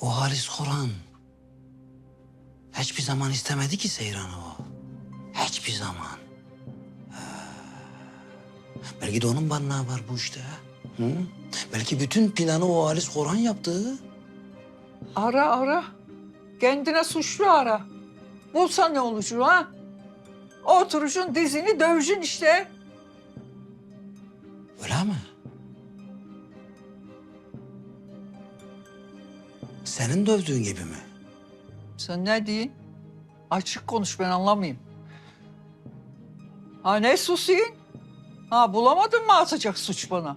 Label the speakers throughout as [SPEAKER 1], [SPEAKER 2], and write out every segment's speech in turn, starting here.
[SPEAKER 1] O Halis Koran hiçbir zaman istemedi ki Seyran'ı o. Hiçbir zaman. Ha. Belki de onun barınağı var bu işte. Hı? Belki bütün planı o Halis Koran yaptı.
[SPEAKER 2] Ara ara. Kendine suçlu ara. Bulsa ne olacak ha? Oturuşun dizini dövüşün işte.
[SPEAKER 1] Öyle mi? Senin dövdüğün gibi mi?
[SPEAKER 2] Sen ne diyin? Açık konuş ben anlamayayım. Ha ne susayım? Ha bulamadın mı atacak suç bana?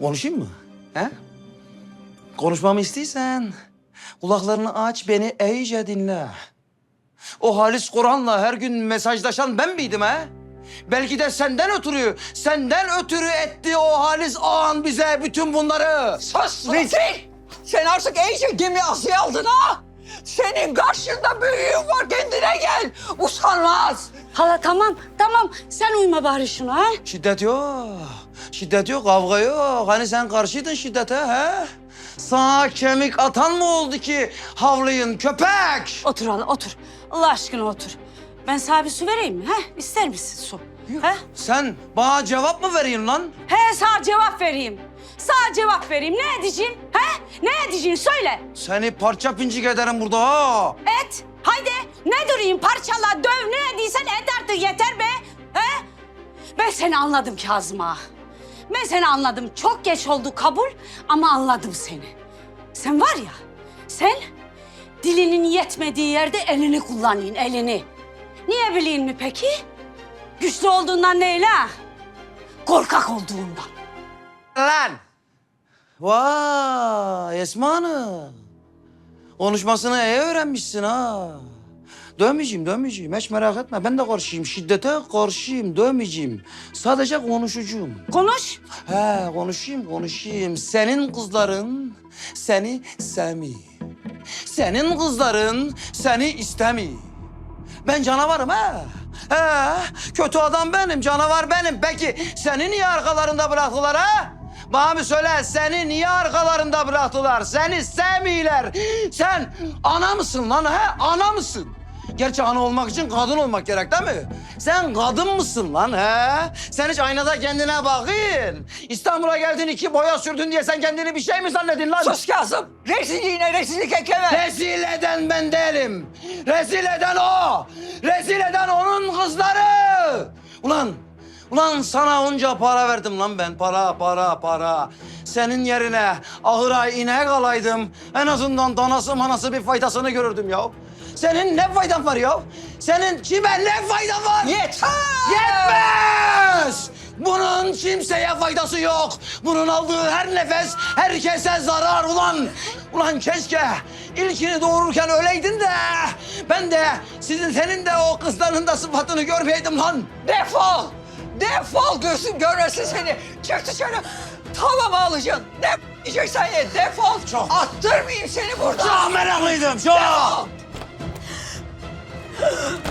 [SPEAKER 1] Konuşayım mı? He? Konuşmamı istiyorsan kulaklarını aç beni iyice dinle. O Halis Kur'an'la her gün mesajlaşan ben miydim ha? Belki de senden ötürü, senden ötürü etti o Halis Ağan bize bütün bunları.
[SPEAKER 2] Sus rezil! Sen artık iyice gemi asıya aldın ha! Senin karşında büyüğün var kendine gel! Usanmaz!
[SPEAKER 3] Hala tamam tamam sen uyma bari şuna ha.
[SPEAKER 1] Şiddet yok. Şiddet yok, kavga yok. Hani sen karşıydın şiddete he? Sana kemik atan mı oldu ki havlayın köpek?
[SPEAKER 3] Otur hala otur. Allah aşkına otur. Ben sana bir su vereyim mi? He? İster misin su? He?
[SPEAKER 1] Sen bana cevap mı veriyorsun lan?
[SPEAKER 3] He sana cevap vereyim. Sana cevap vereyim. Ne edeceğim? He? Ne edeceğim söyle.
[SPEAKER 1] Seni parça pincik ederim burada ha.
[SPEAKER 3] Et. Haydi. Ne durayım parçala döv ne ediysen et artık yeter be. He? Ben seni anladım Kazım ağa. Ben seni anladım. Çok geç oldu kabul ama anladım seni. Sen var ya, sen dilinin yetmediği yerde elini kullanın, elini. Niye bileyim mi peki? Güçlü olduğundan değil ha. Korkak olduğundan.
[SPEAKER 1] Lan! Vay Esma Hanım. Konuşmasını iyi öğrenmişsin ha. Dövmeyeceğim, dövmeyeceğim. Hiç merak etme. Ben de karşıyım. Şiddete karşıyım. Dövmeyeceğim. Sadece konuşacağım.
[SPEAKER 3] Konuş.
[SPEAKER 1] He konuşayım konuşayım. Senin kızların seni sevmiyor. Senin kızların seni istemiyor. Ben canavarım ha. He, kötü adam benim, canavar benim. Peki seni niye arkalarında bıraktılar ha? Bana söyle, seni niye arkalarında bıraktılar? Seni sevmiyorlar. Sen ana mısın lan ha? Ana mısın? Gerçi ana olmak için kadın olmak gerek değil mi? Sen kadın mısın lan he? Sen hiç aynada kendine bakın. İstanbul'a geldin iki boya sürdün diye sen kendini bir şey mi zannedin lan?
[SPEAKER 2] Sus Kazım! Rezilliğine rezillik ekleme!
[SPEAKER 1] Rezil eden ben değilim. Rezil eden o. Rezil eden onun kızları. Ulan, ulan sana onca para verdim lan ben. Para, para, para. Senin yerine ahıra inek alaydım. En azından danası manası bir faydasını görürdüm ya. Senin ne faydan var ya? Senin kime ne faydan var?
[SPEAKER 2] Yeter!
[SPEAKER 1] Yetmez! Bunun kimseye faydası yok. Bunun aldığı her nefes herkese zarar ulan. Ulan keşke ilkini doğururken öleydin de ben de sizin senin de o kızların da sıfatını görmeyeydim lan.
[SPEAKER 2] Defol! Defol gözüm görmesin seni! Çık dışarı! Tamam alacaksın. Ne yiyeceksen ye defol!
[SPEAKER 1] Çok.
[SPEAKER 2] Attırmayayım seni buradan!
[SPEAKER 1] Çok meraklıydım çok.
[SPEAKER 2] Defol!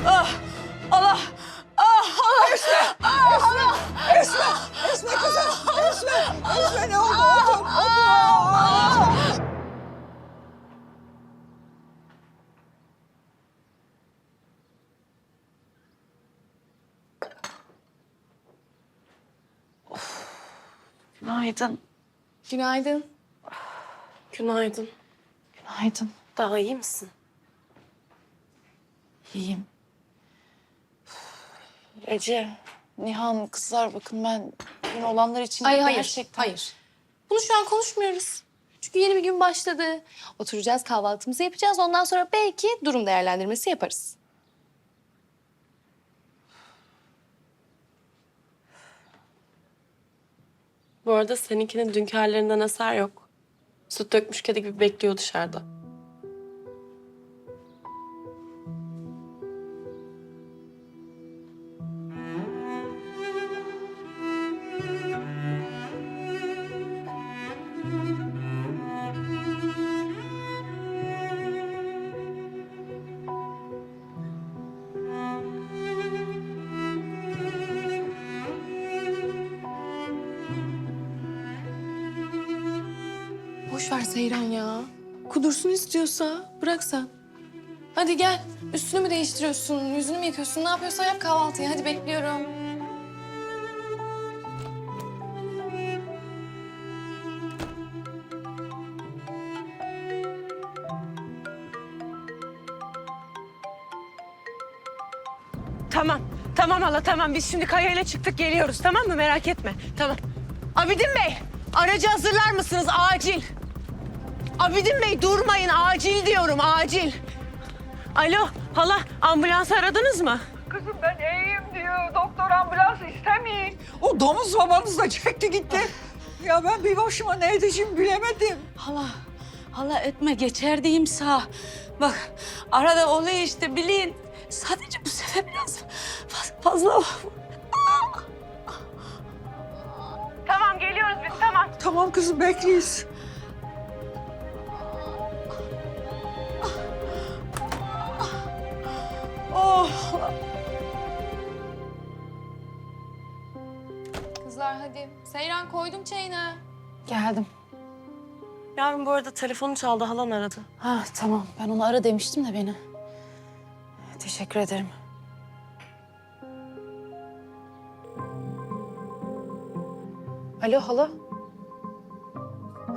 [SPEAKER 3] Allah! Ah Allah!
[SPEAKER 2] Esme! Esme! Esme! Esme kızım! Esme! Esme ne oldu? Otur!
[SPEAKER 4] Günaydın.
[SPEAKER 5] Günaydın.
[SPEAKER 4] Günaydın.
[SPEAKER 5] Günaydın.
[SPEAKER 4] Daha iyi misin?
[SPEAKER 5] İyiyim.
[SPEAKER 4] Ece.
[SPEAKER 5] Nihan, kızlar bakın ben bugün olanlar için
[SPEAKER 6] Ay hayır,
[SPEAKER 5] gerçekten...
[SPEAKER 6] hayır. Bunu şu an konuşmuyoruz. Çünkü yeni bir gün başladı. Oturacağız, kahvaltımızı yapacağız. Ondan sonra belki durum değerlendirmesi yaparız.
[SPEAKER 4] Bu arada seninkinin dünkü hallerinden eser yok. Süt dökmüş kedi gibi bekliyor dışarıda.
[SPEAKER 6] Boş ver Seyran ya. Kudursun istiyorsa bırak sen. Hadi gel. Üstünü mü değiştiriyorsun, yüzünü mü yıkıyorsun? Ne yapıyorsan yap kahvaltıyı. Hadi bekliyorum.
[SPEAKER 7] Tamam. Tamam hala tamam. Biz şimdi kayayla çıktık geliyoruz tamam mı? Merak etme. Tamam. Abidin Bey aracı hazırlar mısınız? Acil. Abidin Bey durmayın. Acil diyorum acil. Alo hala ambulans aradınız mı?
[SPEAKER 2] Kızım ben iyiyim diyor. Doktor ambulans istemiyor. O domuz babanız da çekti gitti. Ya ben bir başıma ne edeceğim bilemedim.
[SPEAKER 3] Hala, hala etme geçer diyeyim sağ. Bak arada oluyor işte bilin. Sadece bu sefer biraz fazla. fazla.
[SPEAKER 7] Tamam geliyoruz biz tamam.
[SPEAKER 2] Tamam kızım bekliyoruz.
[SPEAKER 6] Koydum çayını.
[SPEAKER 5] Geldim.
[SPEAKER 4] Yarın bu arada telefonu çaldı halan aradı.
[SPEAKER 5] Ha tamam. Ben onu ara demiştim de beni. Teşekkür ederim. Alo hala.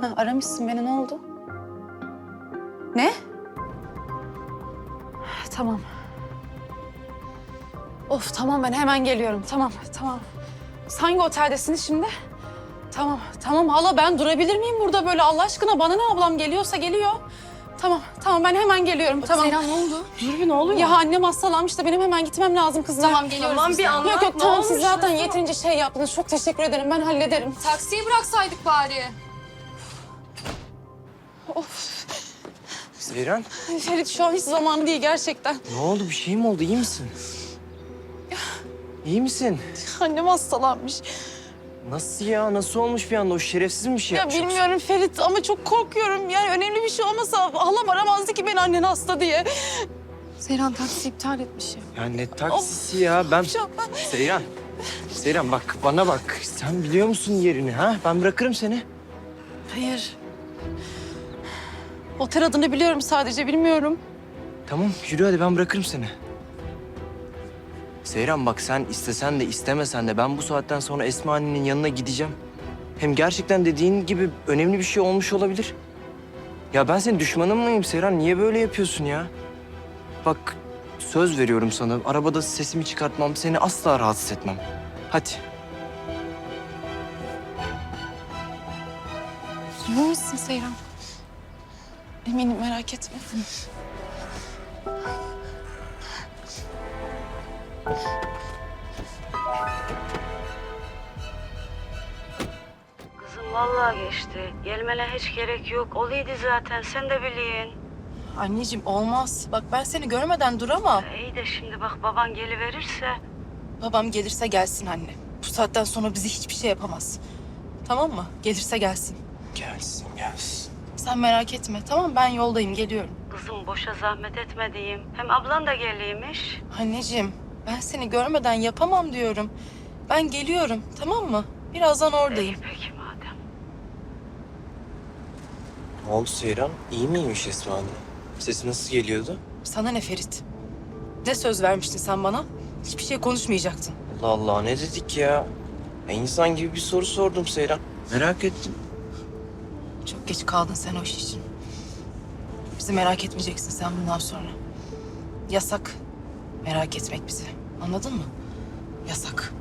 [SPEAKER 5] Ha, aramışsın beni ne oldu? Ne? Tamam. Of tamam ben hemen geliyorum. Tamam tamam. Siz Hangi oteldesiniz şimdi? Tamam tamam hala ben durabilir miyim burada böyle Allah aşkına bana ne ablam geliyorsa geliyor. Tamam tamam ben hemen geliyorum tamam.
[SPEAKER 6] Seyran ne oldu?
[SPEAKER 4] Yürü ne oluyor?
[SPEAKER 5] Ya annem hastalanmış da benim hemen gitmem lazım kızlar.
[SPEAKER 6] Tamam geliyoruz
[SPEAKER 4] Tamam
[SPEAKER 6] biz
[SPEAKER 4] bir
[SPEAKER 6] de.
[SPEAKER 4] anlat.
[SPEAKER 5] Yok yok
[SPEAKER 4] ne
[SPEAKER 5] tamam siz zaten yeterince şey yaptınız. Çok teşekkür ederim ben hallederim.
[SPEAKER 6] Taksiyi bıraksaydık bari.
[SPEAKER 8] Seyran
[SPEAKER 5] Ferit şu an hiç zamanı değil gerçekten.
[SPEAKER 8] ne oldu bir şey mi oldu iyi misin? İyi misin?
[SPEAKER 5] Annem hastalanmış.
[SPEAKER 8] Nasıl ya nasıl olmuş bir anda o şerefsiz mi bir şey
[SPEAKER 5] Ya
[SPEAKER 8] yapmış yoksa?
[SPEAKER 5] bilmiyorum Ferit ama çok korkuyorum. Yani önemli bir şey olmasa halam aramazdı ki ben annen hasta diye.
[SPEAKER 6] Seyran taksi iptal etmiş ya.
[SPEAKER 8] Ya ne taksisi ya ben...
[SPEAKER 5] Şu an ben...
[SPEAKER 8] Seyran. Seyran bak bana bak. Sen biliyor musun yerini ha? Ben bırakırım seni.
[SPEAKER 5] Hayır. Otel adını biliyorum sadece bilmiyorum.
[SPEAKER 8] Tamam yürü hadi ben bırakırım seni. Seyran bak sen istesen de istemesen de ben bu saatten sonra Esma annenin yanına gideceğim. Hem gerçekten dediğin gibi önemli bir şey olmuş olabilir. Ya ben senin düşmanın mıyım Seyran? Niye böyle yapıyorsun ya? Bak söz veriyorum sana. Arabada sesimi çıkartmam, seni asla rahatsız etmem. Hadi.
[SPEAKER 5] İyi misin Seyran? Eminim merak etme.
[SPEAKER 9] Kızım vallahi geçti. Gelmene hiç gerek yok. Oluydu zaten sen de biliyin.
[SPEAKER 5] Anneciğim olmaz. Bak ben seni görmeden duramam.
[SPEAKER 9] İyi de şimdi bak baban geliverirse.
[SPEAKER 5] Babam gelirse gelsin anne. Bu saatten sonra bizi hiçbir şey yapamaz. Tamam mı? Gelirse gelsin.
[SPEAKER 8] Gelsin, gelsin.
[SPEAKER 5] Sen merak etme tamam ben yoldayım geliyorum.
[SPEAKER 9] Kızım boşa zahmet etme diyeyim. Hem ablan da geliymiş.
[SPEAKER 5] Anneciğim ben seni görmeden yapamam diyorum. Ben geliyorum tamam mı? Birazdan oradayım.
[SPEAKER 9] İyi peki madem.
[SPEAKER 8] Ne oldu Seyran? İyi miymiş Esma anne? Sesi nasıl geliyordu?
[SPEAKER 5] Sana ne Ferit? Ne söz vermiştin sen bana? Hiçbir şey konuşmayacaktın.
[SPEAKER 8] Allah Allah ne dedik ya? ya insan gibi bir soru sordum Seyran. Merak ettim.
[SPEAKER 5] Çok geç kaldın sen o iş için. Bizi merak etmeyeceksin sen bundan sonra. Yasak merak etmek bizi. Anladın mı? Yasak.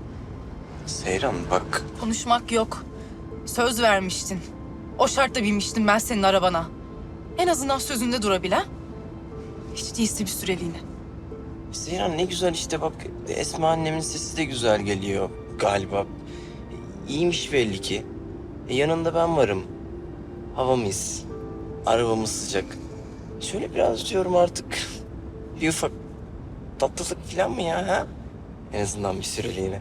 [SPEAKER 8] Seyran bak.
[SPEAKER 5] Konuşmak yok. Söz vermiştin. O şartla binmiştim ben senin arabana. En azından sözünde durabil ha? Hiç değilse bir süreliğine.
[SPEAKER 8] Seyran ne güzel işte bak. Esma annemin sesi de güzel geliyor galiba. İyiymiş belli ki. E, yanında ben varım. Havamız, arabamız sıcak. Şöyle biraz diyorum artık. Bir ufak tatlılık falan mı ya ha? En azından bir süreliğine.